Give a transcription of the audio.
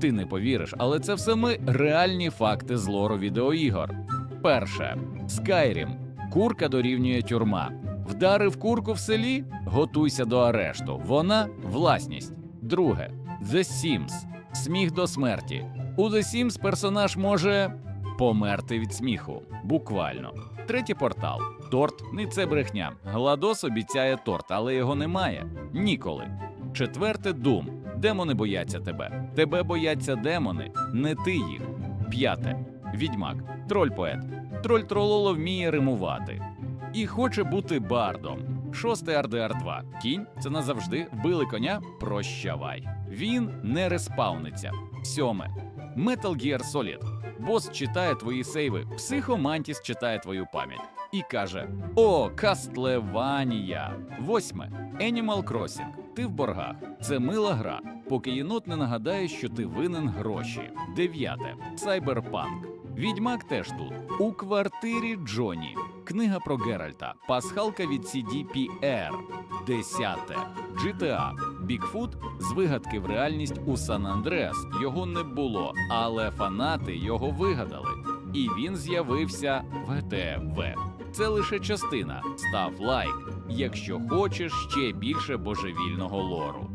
Ти не повіриш, але це все ми реальні факти з лору відеоігор. Перше Skyrim. Курка дорівнює тюрма. Вдарив курку в селі, готуйся до арешту. Вона власність. Друге The Sims. Сміх до смерті. У The Sims персонаж може померти від сміху. Буквально. Третій портал. Торт не це брехня. Гладос обіцяє торт, але його немає. Ніколи. Четверте Дум. Демони бояться тебе. Тебе бояться демони, не ти їх. П'яте. Відьмак. Троль поет. Троль трололо вміє римувати. І хоче бути бардом. Шостий РДР 2 Кінь це назавжди вбили коня. Прощавай. Він не респауниться. Сьоме. Metal Gear Solid. Бос читає твої сейви, психомантіс читає твою пам'ять і каже: О, Кастлеванія! Восьме. Animal Crossing. Ти в боргах. Це мила гра, поки єнот не нагадає, що ти винен гроші. Дев'яте. Cyberpunk. Відьмак теж тут. У квартирі Джоні. Книга про Геральта. Пасхалка від CDPR. Десяте. GTA. Бікфут з вигадки в реальність у Сан Андреас. Його не було, але фанати його вигадали. І він з'явився в ГТВ. Це лише частина. Став лайк, якщо хочеш ще більше божевільного лору.